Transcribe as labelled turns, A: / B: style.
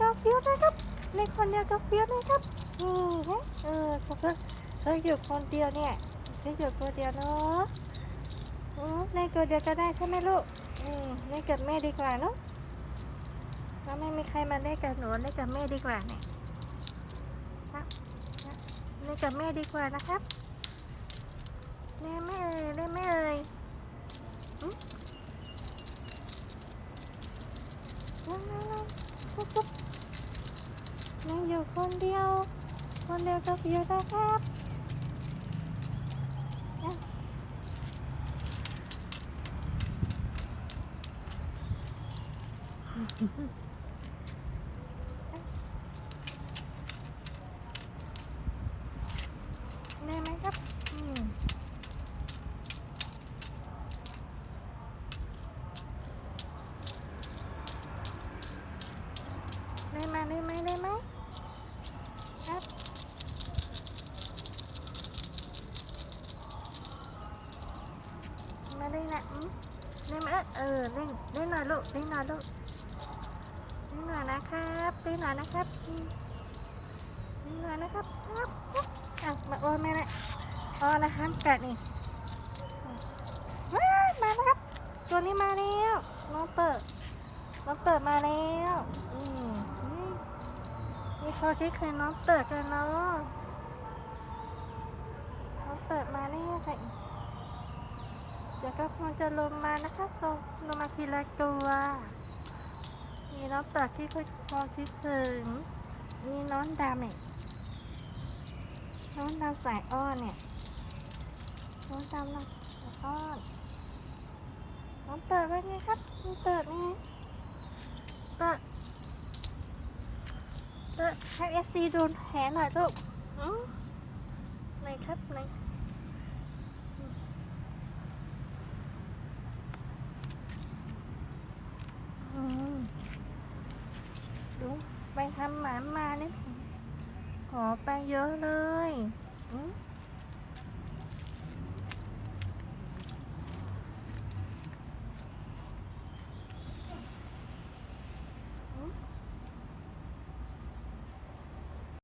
A: ก็เฟี้ยวนะครับเล่นคนเดียวก็เฟี้ยวนะครับนี่ฮะเออเขาก็เขาอยู่คนเดียวเนี่ยเขาอยู่คนเดียวเนาะอืมเล่นคนเดียวก็ได้ใช่ไหมลูกอืมเล่นกับแม่ดีกว่าเนาะถ้าไม่มีใครมาเล่นกับหนูเล่นกับแม่ดีกว่าเนี่ยครับนะเล่นกับแม่ดีกว่านะครับเล่นไม่เอ่ยเล่นไม่เอ่ยอืมนั่งนั่งนั่งปุ๊บปุ๊บนั่งอยู่ คนเดียว คนเดียวก็เยอะนะครับอะ เล่นนะอืมเล่เออเล่นเล่นหน่อยลูกเล่นหน่อยลูกเล่นหน่อยนะครับเล่นหน่อยนะครับเล่นหน่อยนะครับครับอะมาโอนแม่นะอ๋อนะห้ามกัดนี่ว้ามาแล้วครับ ตัวนี้มาแล้วน้องเปิดน้องเปิดมาแล้วอืมนี่นี่เขาที่เคยน้องเปิดกันเนาะน้องเปิดมาแล้วค่ะ เดี๋ยวก็คงจะลงมานะคะลงลงมาทีละตัว มีน้องตักที่คุณคงคิดถึงมีน้องดำเนี่ยน้องดำสายอ้อนเนี่ยน้องดำนะสายอ้อนน้องเปิดไว้ไงครับน้องเปิดไงเปิดเปิดให้เอสซีโดนแผลหน่อยลูกอืมไหนครับไหน อืมดู ไปทำหมันมาเนี่ยขอไปเยอะเลยอืม